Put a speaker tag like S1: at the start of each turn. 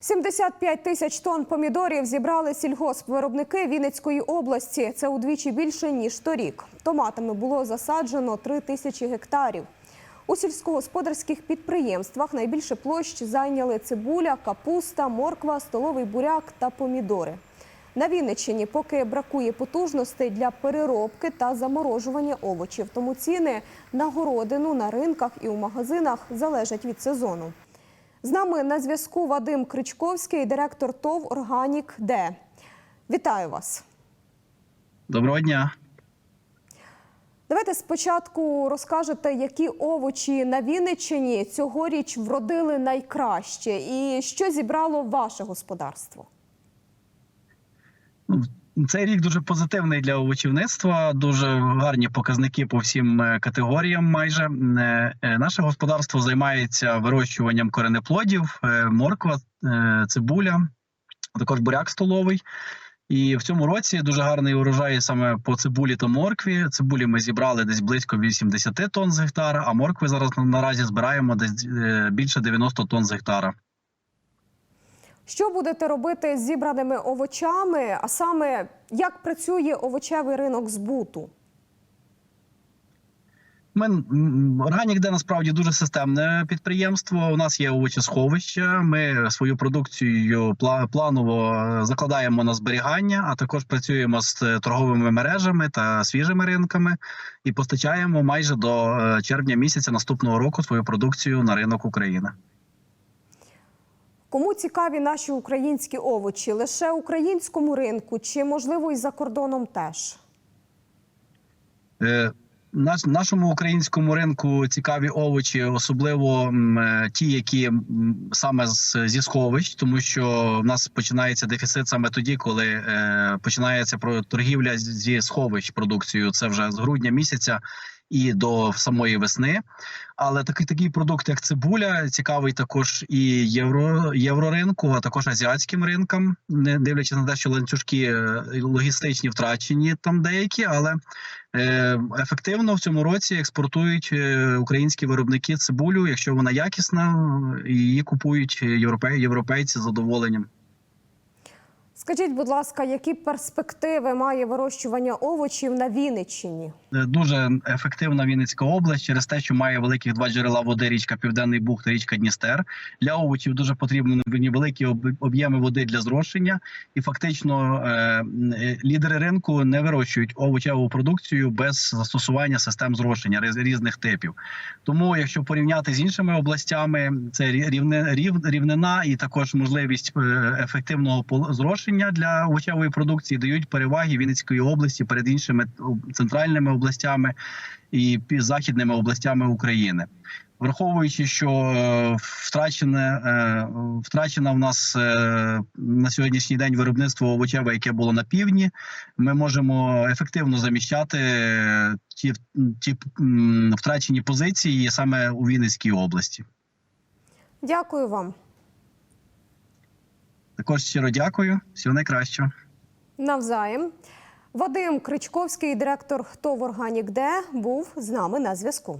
S1: 75 тисяч тонн помідорів зібрали сільгоспвиробники Вінницької області. Це удвічі більше ніж торік. Томатами було засаджено 3 тисячі гектарів. У сільськогосподарських підприємствах найбільше площ зайняли цибуля, капуста, морква, столовий буряк та помідори. На Вінниччині поки бракує потужностей для переробки та заморожування овочів, тому ціни на городину на ринках і у магазинах залежать від сезону. З нами на зв'язку Вадим Кричковський, директор ТОВ Органік Д. Вітаю вас.
S2: Доброго дня.
S1: Давайте спочатку розкажете, які овочі на Вінниччині цьогоріч вродили найкраще, і що зібрало ваше господарство.
S2: Цей рік дуже позитивний для овочівництва. Дуже гарні показники по всім е, категоріям. Майже Е, е, наше господарство займається вирощуванням коренеплодів, морква, цибуля, також буряк столовий. І в цьому році дуже гарний урожай саме по цибулі та моркві. Цибулі ми зібрали десь близько 80 тонн з гектара, а моркви зараз наразі збираємо десь більше 90 тонн з гектара.
S1: Що будете робити з зібраними овочами? А саме як працює овочевий ринок збуту?
S2: Ми органік, де насправді дуже системне підприємство. У нас є овочесховище. Ми свою продукцію пла- планово закладаємо на зберігання, а також працюємо з е, торговими мережами та свіжими ринками і постачаємо майже до е, червня місяця наступного року свою продукцію на ринок України.
S1: Кому цікаві наші українські овочі? Лише українському ринку чи можливо і за кордоном теж?
S2: Е, Наш нашому українському ринку цікаві овочі, особливо е, ті, які саме з, зі сховищ, тому що в нас починається дефіцит саме тоді, коли е, починається торгівля зі сховищ продукцією. Це вже з грудня місяця і до самої весни. Але такий такий продукт, як цибуля, цікавий також і євро євроринку, а також азіатським ринкам, не дивлячись на те, що ланцюжки е, логістичні втрачені там деякі, але Е, Ефективно в цьому році експортують е, українські виробники цибулю, якщо вона якісна, її купують європей, європейці з задоволенням.
S1: Скажіть, будь ласка, які перспективи має вирощування овочів на Вінниччині?
S2: Е, Дуже ефективна Вінницька область через те, що має великих два джерела води: річка Південний Буг та річка Дністер. Для овочів дуже потрібні великі об'єми води для зрошення, і фактично е, е, лідери ринку не вирощують овочеву продукцію без застосування систем зрошення різних типів. Тому, якщо порівняти з іншими областями, це рівнина і також можливість ефективного зрошення для овочевої продукції дають переваги Вінницької області перед іншими центральними областями і західними областями України. Враховуючи, що е, втрачене е, втрачено в нас е, на сьогоднішній день виробництво овочеве, яке було на півдні, ми можемо ефективно заміщати ті, ті втрачені позиції саме у Вінницькій області.
S1: Дякую вам.
S2: Також щиро дякую. Всього найкращого.
S1: Навзаєм. Вадим Кричковський, директор ТОВ Органік Д, був з нами на зв'язку.